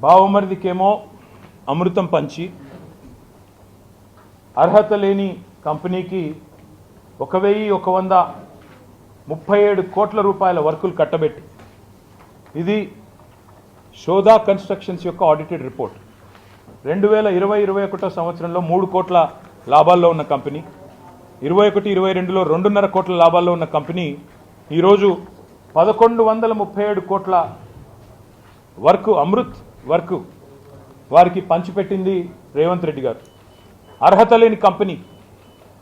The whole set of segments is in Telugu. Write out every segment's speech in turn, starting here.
బావమరిదికేమో అమృతం పంచి అర్హత లేని కంపెనీకి ఒక వెయ్యి ఒక వంద ముప్పై ఏడు కోట్ల రూపాయల వర్కులు కట్టబెట్టి ఇది శోధా కన్స్ట్రక్షన్స్ యొక్క ఆడిటెడ్ రిపోర్ట్. రెండు వేల ఇరవై ఇరవై ఒకటో సంవత్సరంలో మూడు కోట్ల లాభాల్లో ఉన్న కంపెనీ ఇరవై ఒకటి ఇరవై రెండులో రెండున్నర కోట్ల లాభాల్లో ఉన్న కంపెనీ ఈరోజు పదకొండు వందల ముప్పై ఏడు కోట్ల వర్క్ అమృత్ వర్క్ వారికి పంచిపెట్టింది రేవంత్ రెడ్డి గారు. అర్హత లేని కంపెనీ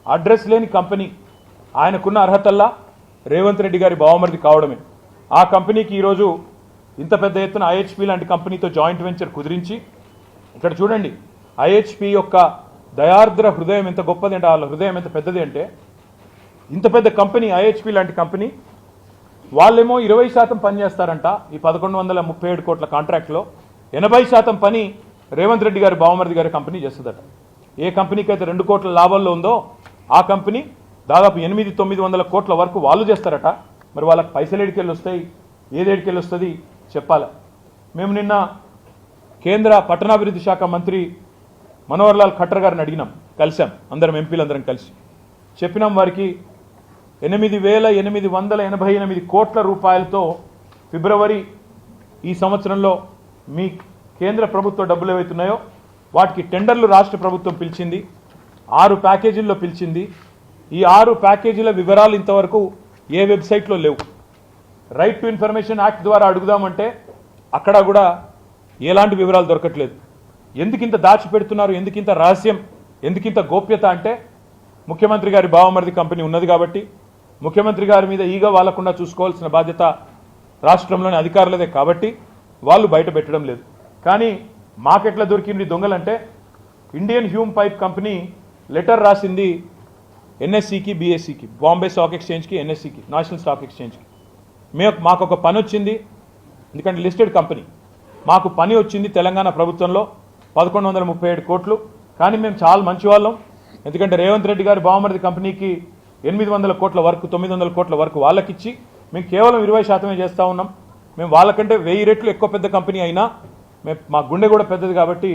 అడ్రస్ లేని కంపెనీ ఆయనకున్న అర్హతల్లా రేవంత్ రెడ్డి గారి బావమరిది కావడమే. ఆ కంపెనీకి ఈరోజు ఇంత పెద్ద ఎత్తున ఐహెచ్పి లాంటి కంపెనీతో జాయింట్ వెంచర్ కుదిరించి ఇక్కడ చూడండి ఐహెచ్పి యొక్క దయార్ద్ర హృదయం ఎంత గొప్పది అంటే వాళ్ళ హృదయం ఎంత పెద్దది అంటే ఇంత పెద్ద కంపెనీ ఐహెచ్పి లాంటి కంపెనీ వాళ్ళేమో ఇరవై శాతం పని చేస్తారంట ఈ పదకొండు వందల ముప్పై ఏడు కోట్ల కాంట్రాక్ట్లో. ఎనభై శాతం పని రేవంత్ రెడ్డి గారి బావమరిది గారి కంపెనీ చేస్తుందట. ఏ కంపెనీకి అయితే రెండు కోట్ల లాభాల్లో ఉందో ఆ కంపెనీ దాదాపు ఎనిమిది తొమ్మిది వందల కోట్ల వరకు వాళ్ళు చేస్తారట. మరి వాళ్ళకి పైసలు ఎడికెళ్ళి వస్తాయి ఏది ఎడికెళ్ళి వస్తుంది చెప్పాలి. మేము నిన్న కేంద్ర పట్టణాభివృద్ధి శాఖ మంత్రి మనోహర్ లాల్ ఖట్టర్ గారిని అడిగినాం. కలిసాం. అందరం ఎంపీలందరం కలిసి. చెప్పినాం వారికి ఎనిమిది వేల ఎనిమిది వందల ఎనభై ఎనిమిది కోట్ల రూపాయలతో ఫిబ్రవరి ఈ సంవత్సరంలో మీ కేంద్ర ప్రభుత్వ డబ్బులు ఏవైతున్నాయో వాటికి టెండర్లు రాష్ట్ర ప్రభుత్వం పిలిచింది ఆరు ప్యాకేజీల్లో పిలిచింది. ఈ ఆరు ప్యాకేజీల వివరాలు ఇంతవరకు ఏ వెబ్సైట్లో లేవు. రైట్ టు ఇన్ఫర్మేషన్ యాక్ట్ ద్వారా అడుగుదామంటే అక్కడ కూడా ఎలాంటి వివరాలు దొరకట్లేదు. ఎందుకింత దాచిపెడుతున్నారు ఎందుకింత రహస్యం ఎందుకింత గోప్యత అంటే ముఖ్యమంత్రి గారి బావమరిది కంపెనీ ఉన్నది కాబట్టి ముఖ్యమంత్రి గారి మీద ఈగ వాళ్ళకుండా చూసుకోవాల్సిన బాధ్యత రాష్ట్రంలోని అధికారులదే కాబట్టి వాళ్ళు బయట పెట్టడం లేదు. కానీ మాకెట్లా దొరికింది దొంగలంటే Indian Hume pipe company letter రాసింది ఎన్ఎస్సికి బీఎస్సికి బాంబే స్టాక్ ఎక్స్చేంజ్కి ఎన్ఎస్సికి నేషనల్ స్టాక్ ఎక్స్చేంజ్కి. మేము మాకు ఒక పని వచ్చింది. ఎందుకంటే లిస్టెడ్ కంపెనీ. మాకు పని వచ్చింది తెలంగాణ ప్రభుత్వంలో పదకొండు వందల ముప్పై ఏడు కోట్లు. కానీ మేము చాలా మంచి వాళ్ళం ఎందుకంటే రేవంత్ రెడ్డి గారి బావమరిది కంపెనీకి ఎనిమిది వందల కోట్ల వరకు తొమ్మిది వందల కోట్ల వరకు వాళ్ళకిచ్చి మేము కేవలం ఇరవై శాతమే చేస్తూ ఉన్నాం. మేము వాళ్ళకంటే వెయ్యి రెట్లు ఎక్కువ పెద్ద కంపెనీ అయినా మేము మా గుండె కూడా పెద్దది కాబట్టి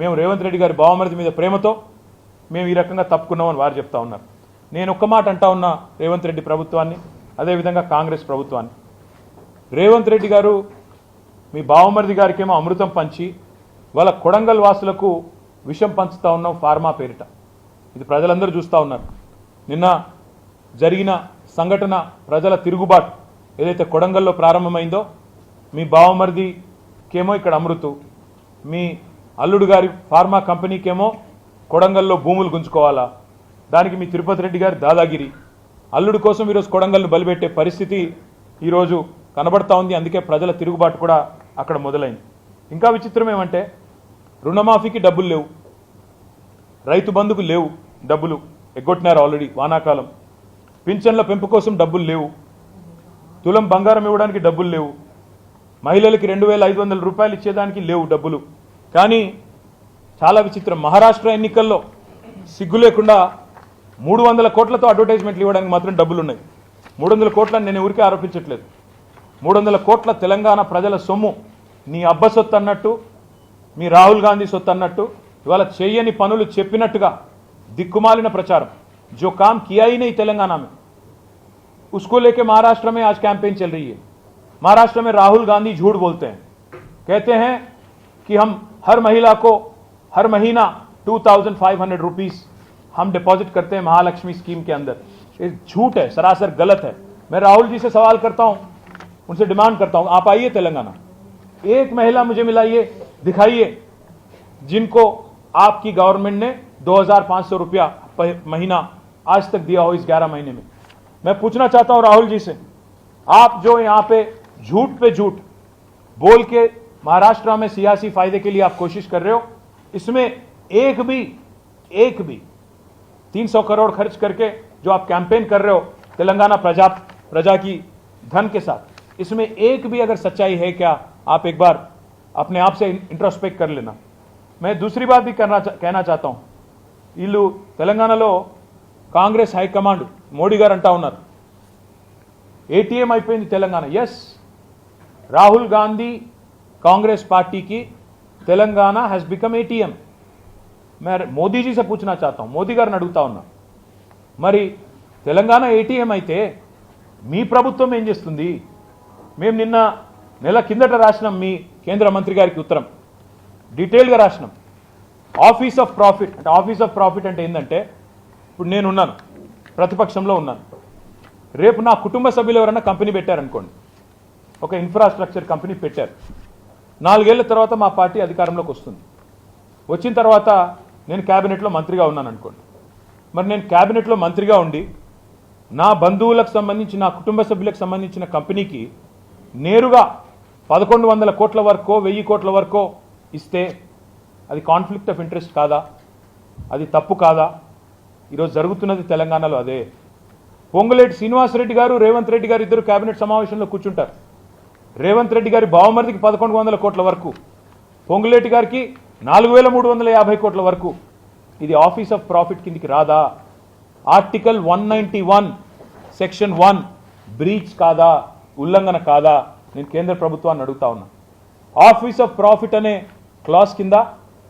మేము రేవంత్ రెడ్డి గారి బావమరిది మీద ప్రేమతో మేము ఈ రకంగా తప్పుకున్నామని వారు చెప్తా ఉన్నారు. నేను ఒక్క మాట అంటా ఉన్నా రేవంత్ రెడ్డి ప్రభుత్వాన్ని అదేవిధంగా కాంగ్రెస్ ప్రభుత్వాన్ని. రేవంత్ రెడ్డి గారు మీ బావమరిది గారికేమో అమృతం పంచి వాళ్ళ కొడంగల్ వాసులకు విషం పంచుతా ఉన్నాం ఫార్మా పేరిట. ఇది ప్రజలందరూ చూస్తూ ఉన్నారు. నిన్న జరిగిన సంఘటన ప్రజల తిరుగుబాటు ఏదైతే కొడంగల్లో ప్రారంభమైందో మీ బావమరిదికేమో ఇక్కడ అమృతు మీ అల్లుడు గారి ఫార్మా కంపెనీకేమో కొడంగల్లో భూములు గుంజుకోవాలా? దానికి మీ తిరుపతి రెడ్డి గారి దాదాగిరి. అల్లుడు కోసం ఈరోజు కొడంగల్ను బలిపెట్టే పరిస్థితి ఈరోజు కనబడతా ఉంది. అందుకే ప్రజల తిరుగుబాటు కూడా అక్కడ మొదలైంది. ఇంకా విచిత్రం ఏమంటే రుణమాఫీకి డబ్బులు లేవు. రైతు బంధుకు లేవు డబ్బులు. ఎగ్గొట్టినారు ఆల్రెడీ వానాకాలం. పింఛన్ల పెంపు కోసం డబ్బులు లేవు. తులం బంగారం ఇవ్వడానికి డబ్బులు లేవు. మహిళలకి రెండు వేల ఐదు వందల రూపాయలు ఇచ్చేదానికి లేవు డబ్బులు. కానీ చాలా విచిత్రం. మహారాష్ట్ర ఎన్నికల్లో సిగ్గు లేకుండా మూడు వందల కోట్లతో అడ్వర్టైజ్మెంట్లు ఇవ్వడానికి మాత్రం డబ్బులు ఉన్నాయి మూడు వందల కోట్లను నేను ఊరికే ఆరోపించట్లేదు. మూడు వందల కోట్ల తెలంగాణ ప్రజల సొమ్ము నీ అబ్బ సొత్తు అన్నట్టు మీ రాహుల్ గాంధీ సొత్తు అన్నట్టు ఇవాళ చేయని పనులు చెప్పినట్టుగా దిక్కుమాలిన ప్రచారం. జో కామ్ తెలంగాణ మీ उसको लेके महाराष्ट्र में आज कैंपेन चल रही है। महाराष्ट्र में राहुल गांधी झूठ बोलते हैं। कहते हैं कि हम हर महिला को, हर महीना 2500 रुपीस हम डिपॉजिट करते हैं महालक्ष्मी स्कीम के अंदर। ये झूठ है, सरासर गलत है। मैं राहुल जी से सवाल करता हूँ, उनसे डिमांड करता हूँ, आप आइए तेलंगाना। एक महिला मुझे मिलाइए दिखाइए, जिनको आपकी गवर्नमेंट ने 2500 रुपया महीना आज तक दिया हो इस 11 महीने में। मैं पूछना चाहता हूं राहुल जी से आप जो यहां पे झूठ पे झूठ बोल के महाराष्ट्र में सियासी फायदे के लिए आप कोशिश कर रहे हो इसमें एक भी एक भी 300 करोड़ खर्च करके जो आप कैंपेन कर रहे हो तेलंगाना प्रजा प्रजा की धन के साथ इसमें एक भी अगर सच्चाई है क्या आप एक बार अपने आप से इंट्रोस्पेक्ट कर लेना मैं दूसरी बात भी करना चा- कहना चाहता हूं వీళ్ళు తెలంగాణలో కాంగ్రెస్ హైకమాండ్ మోడీ గారు అంటా ఉన్నారు ఏటీఎం అయిపోయింది తెలంగాణ ఎస్ రాహుల్ గాంధీ కాంగ్రెస్ పార్టీకి तेलंगाना हैज़ बिकम एटीएम मैं మోదీ जी से पूछना चाहता हूं మోదీ గారిని అడుగుతా ఉన్నా మరి తెలంగాణ ఏటీఎం అయితే మీ ప్రభుత్వం ఏం చేస్తుంది మేము నిన్న నెల కిందట రాసినాం మీ కేంద్ర మంత్రి గారికి ఉత్తరం డీటెయిల్గా రాసినాం ఆఫీస్ ఆఫ్ ప్రాఫిట్ అంటే ఆఫీస్ ఆఫ్ ప్రాఫిట్ అంటే ఏంటంటే ఇప్పుడు నేను ఉన్నాను ప్రతిపక్షంలో ఉన్నాను. రేపు నా కుటుంబ సభ్యులు ఎవరైనా కంపెనీ పెట్టారనుకోండి. ఒక ఇన్ఫ్రాస్ట్రక్చర్ కంపెనీ పెట్టారు. నాలుగేళ్ళ తర్వాత మా పార్టీ అధికారంలోకి వస్తుంది. వచ్చిన తర్వాత నేను క్యాబినెట్లో మంత్రిగా ఉన్నాను అనుకోండి మరి నేను క్యాబినెట్లో మంత్రిగా ఉండి నా బంధువులకు సంబంధించి నా కుటుంబ సభ్యులకు సంబంధించిన కంపెనీకి నేరుగా పదకొండు వందల కోట్ల వరకో వెయ్యి కోట్ల వరకో ఇస్తే అది కాన్ఫ్లిక్ట్ ఆఫ్ ఇంట్రెస్ట్ కాదా? అది తప్పు కాదా? ఈరోజు జరుగుతున్నది తెలంగాణలో అదే. పొంగులేటి శ్రీనివాసరెడ్డి గారు రేవంత్ రెడ్డి గారు ఇద్దరు కేబినెట్ సమావేశంలో కూర్చుంటారు. రేవంత్ రెడ్డి గారి బావమరిదికి పదకొండు వందల కోట్ల వరకు పొంగులేటి గారికి నాలుగు వేల మూడు వందల యాభై కోట్ల వరకు. ఇది ఆఫీస్ ఆఫ్ ప్రాఫిట్ కిందికి రాదా? Article one ninety one section one breach కాదా? ఉల్లంఘన కాదా? నేను కేంద్ర ప్రభుత్వాన్ని అడుగుతా ఉన్నా. ఆఫీస్ ఆఫ్ ప్రాఫిట్ అనే క్లాస్ కింద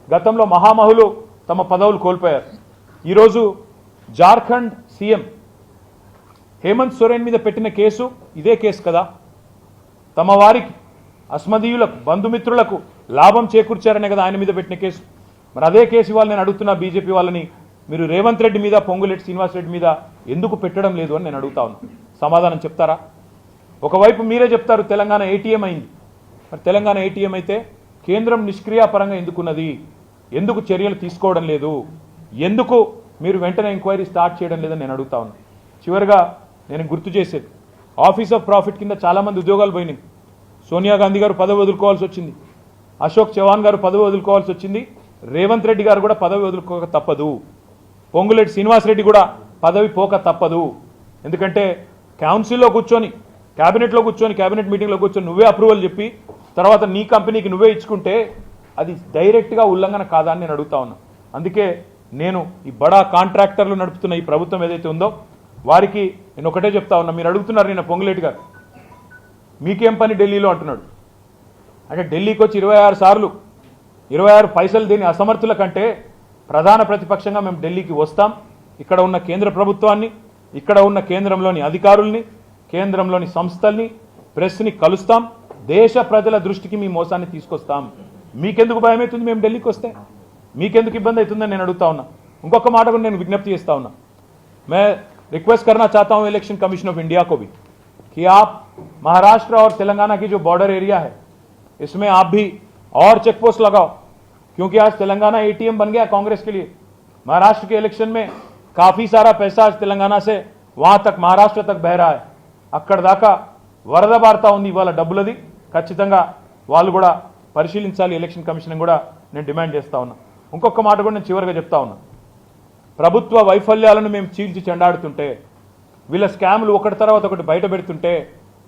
గతంలో మహామహులు తమ పదవులు కోల్పోయారు. ఈరోజు జార్ఖండ్ సీఎం హేమంత్ సోరెన్ మీద పెట్టిన కేసు ఇదే కేసు కదా. తమ వారికి అస్మదీయులకు బంధుమిత్రులకు లాభం చేకూర్చారనే కదా ఆయన మీద పెట్టిన కేసు. మరి అదే కేసు ఇవాళ నేను అడుగుతున్నా బీజేపీ వాళ్ళని మీరు రేవంత్ రెడ్డి మీద పొంగులేటి శ్రీనివాస్ రెడ్డి మీద ఎందుకు పెట్టడం లేదు అని నేను అడుగుతా ఉన్నా. సమాధానం చెప్తారా? ఒకవైపు మీరే చెప్తారు తెలంగాణ ఏటీఎం అయింది. మరి తెలంగాణ ఏటీఎం అయితే కేంద్రం నిష్క్రియాపరంగా ఎందుకున్నది? ఎందుకు చర్యలు తీసుకోవడం లేదు? ఎందుకు మీరు వెంటనే ఎంక్వైరీ స్టార్ట్ చేయడం లేదని నేను అడుగుతా ఉన్నా. చివరిగా నేను గుర్తు చేసేది ఆఫీస్ ఆఫ్ ప్రాఫిట్ కింద చాలామంది ఉద్యోగాలు పోయినాయి. సోనియా గాంధీ గారు పదవి వదులుకోవాల్సి వచ్చింది. అశోక్ చవాన్ గారు పదవి వదులుకోవాల్సి వచ్చింది. రేవంత్ రెడ్డి గారు కూడా పదవి వదులుకోక తప్పదు. పొంగులేటి శ్రీనివాసరెడ్డి కూడా పదవి పోక తప్పదు. ఎందుకంటే కౌన్సిల్లో కూర్చొని క్యాబినెట్లో కూర్చొని క్యాబినెట్ మీటింగ్లో కూర్చొని నువ్వే అప్రూవల్ చెప్పి తర్వాత నీ కంపెనీకి నువ్వే ఇచ్చుకుంటే అది డైరెక్ట్గా ఉల్లంఘన కాదా అని నేను అడుగుతా ఉన్నా. అందుకే నేను ఈ బడా కాంట్రాక్టర్లు నడుపుతున్న ఈ ప్రభుత్వం ఏదైతే ఉందో వారికి నేను ఒకటే చెప్తా ఉన్నా మీరు అడుగుతున్నారు నిన్న పొంగులేటి గారు. మీకేం పని ఢిల్లీలో అంటున్నాడు. అంటే ఢిల్లీకి వచ్చి ఇరవై ఆరు సార్లు ఇరవై ఆరు పైసలు దీని అసమర్థుల కంటే ప్రధాన ప్రతిపక్షంగా మేము ఢిల్లీకి వస్తాం. ఇక్కడ ఉన్న కేంద్ర ప్రభుత్వాన్ని ఇక్కడ ఉన్న కేంద్రంలోని అధికారుల్ని కేంద్రంలోని సంస్థల్ని ప్రెస్ని కలుస్తాం. దేశ ప్రజల దృష్టికి మీ మోసాన్ని తీసుకొస్తాం. మీకెందుకు భయం అవుతుంది మేము ఢిల్లీకి వస్తే? మీకెందుకు ఇబ్బంది అవుతుందని నేను అడుగుతా ఉన్నా ఇంకొక మాట కూడా నేను విజ్ఞప్తి చేస్తా ఉన్నా मैं रिक्वेस्ट करना चाहता हूं इलेक्शन कमीशन ऑफ इंडिया को भी कि आप महाराष्ट्र और तेलंगाना की जो बॉर्डर एरिया है इसमें आप भी और चेक पोस्ट लगाओ क्योंकि आज तेलंगाना एटीएम बन गया कांग्रेस के लिए महाराष्ट्र के इलेक्शन में काफी सारा पैसा आज तेलंगाना से वहां तक महाराष्ट्र तक बह रहा है అక్కడ దాకా వరద బారుతా ఉంది ఇవాళ డబ్బులది ఖచ్చితంగా వాళ్ళు కూడా పరిశీలించాలి ఎలక్షన్ కమిషన్ కూడా నేను డిమాండ్ చేస్తా ఉన్నా ఇంకొక మాట కూడా నేను చివరిగా చెప్తా ఉన్నా. ప్రభుత్వ వైఫల్యాలను మేము చీల్చి చెండాడుతుంటే వీళ్ళ స్కాములు ఒకటి తర్వాత ఒకటి బయట పెడుతుంటే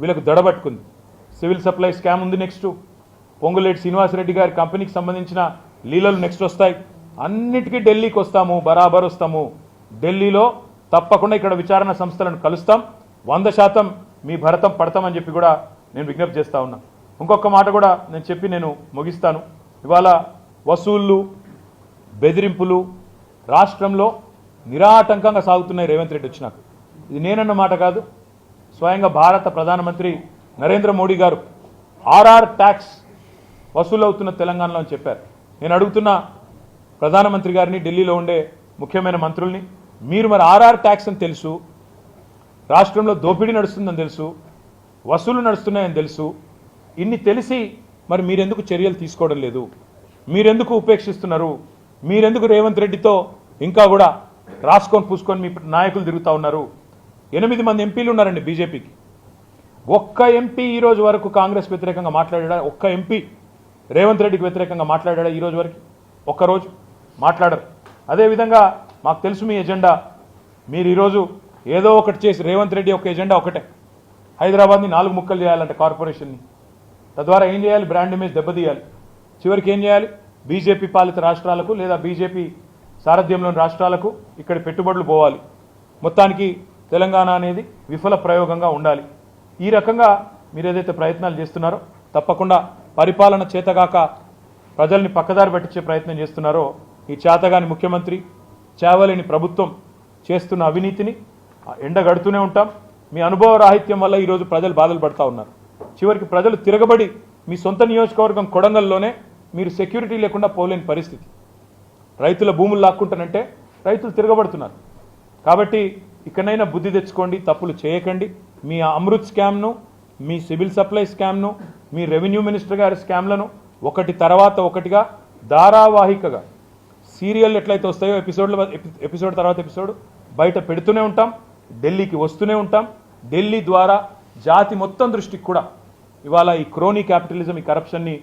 వీళ్ళకు దడబట్టుకుంది సివిల్ సప్లై స్కామ్ ఉంది నెక్స్ట్ పొంగులేటి శ్రీనివాసరెడ్డి గారి కంపెనీకి సంబంధించిన లీలలు నెక్స్ట్ వస్తాయి. అన్నిటికీ ఢిల్లీకి వస్తాము బరాబర్ వస్తాము. ఢిల్లీలో తప్పకుండా ఇక్కడ విచారణ సంస్థలను కలుస్తాం. వంద శాతం మీ భరతం పడతామని చెప్పి కూడా నేను విజ్ఞప్తి చేస్తా ఉన్నా. ఇంకొక మాట కూడా నేను చెప్పి నేను ముగిస్తాను. ఇవాళ వసూళ్ళు బెదిరింపులు రాష్ట్రంలో నిరాటంకంగా సాగుతున్నాయి. రేవంత్ రెడ్డి వచ్చినాక ఇది నేనన్న మాట కాదు. స్వయంగా భారత ప్రధానమంత్రి నరేంద్ర మోడీ గారు ఆర్ఆర్ ట్యాక్స్ వసూలవుతున్న తెలంగాణలో అని చెప్పారు. నేను అడుగుతున్న ప్రధానమంత్రి గారిని ఢిల్లీలో ఉండే ముఖ్యమైన మంత్రుల్ని మీరు మరి ఆర్ఆర్ ట్యాక్స్ అని తెలుసు రాష్ట్రంలో దోపిడీ నడుస్తుందని తెలుసు వసూలు నడుస్తున్నాయని తెలుసు ఇన్ని తెలిసి మరి మీరెందుకు చర్యలు తీసుకోవడం లేదు? మీరెందుకు ఉపేక్షిస్తున్నారు? మీరెందుకు రేవంత్ రెడ్డితో ఇంకా కూడా రాసుకొని పూసుకొని మీ నాయకులు తిరుగుతూ ఉన్నారు? ఎనిమిది మంది ఎంపీలు ఉన్నారండి బీజేపీకి. ఒక్క ఎంపీ ఈరోజు వరకు కాంగ్రెస్ వ్యతిరేకంగా మాట్లాడా ఒక్క ఎంపీ రేవంత్ రెడ్డికి వ్యతిరేకంగా మాట్లాడా ఈరోజు వరకు? ఒక్కరోజు మాట్లాడరు. అదేవిధంగా మాకు తెలుసు మీ ఎజెండా. మీరు ఈరోజు ఏదో ఒకటి చేసి రేవంత్ రెడ్డి ఒక ఎజెండా ఒకటే. హైదరాబాద్ని నాలుగు ముక్కలు చేయాలంటే కార్పొరేషన్ని. తద్వారా ఏం చేయాలి? బ్రాండ్ ఇమేజ్ దెబ్బతీయాలి. చివరికి ఏం చేయాలి? బీజేపీ పాలిత రాష్ట్రాలకు లేదా బీజేపీ సారథ్యంలోని రాష్ట్రాలకు ఇక్కడ పెట్టుబడులు పోవాలి. మొత్తానికి తెలంగాణ అనేది విఫల ప్రయోగంగా ఉండాలి. ఈ రకంగా మీరు ఏదైతే ప్రయత్నాలు చేస్తున్నారో తప్పకుండా పరిపాలన చేతగాక ప్రజల్ని పక్కదారి పట్టించే ప్రయత్నం చేస్తున్నారో ఈ చేతగాని ముఖ్యమంత్రి చేవలేని ప్రభుత్వం చేస్తున్న అవినీతిని ఆ, ఎండగడుతూనే ఉంటాం. మీ అనుభవ రాహిత్యం వల్ల ఈరోజు ప్రజలు బాధలు పడతా ఉన్నారు. చివరికి ప్రజలు తిరగబడి మీ సొంత నియోజకవర్గం కొడంగల్లోనే మీరు సెక్యూరిటీ లేకుండా పోలేని పరిస్థితి. రైతుల భూములు లాక్కుంటానంటే రైతులు తిరగబడుతున్నారు. కాబట్టి ఇకనైనా బుద్ధి తెచ్చుకోండి తప్పులు చేయకండి. మీ అమృత్ స్కామ్ను మీ సివిల్ సప్లై స్కామ్ను మీ రెవెన్యూ మినిస్టర్ గారి స్కామ్లను ఒకటి తర్వాత ఒకటిగా ధారావాహికగా సీరియల్ ఎట్లయితే వస్తాయో ఎపిసోడ్ల ఎపిసోడ్ తర్వాత ఎపిసోడ్ బయట పెడుతూనే ఉంటాం ఢిల్లీకి వస్తూనే ఉంటాం. ఢిల్లీ ద్వారా జాతి మొత్తం దృష్టికి కూడా ఇవాళ ఈ క్రోనీ క్యాపిటలిజం ఈ కరప్షన్ని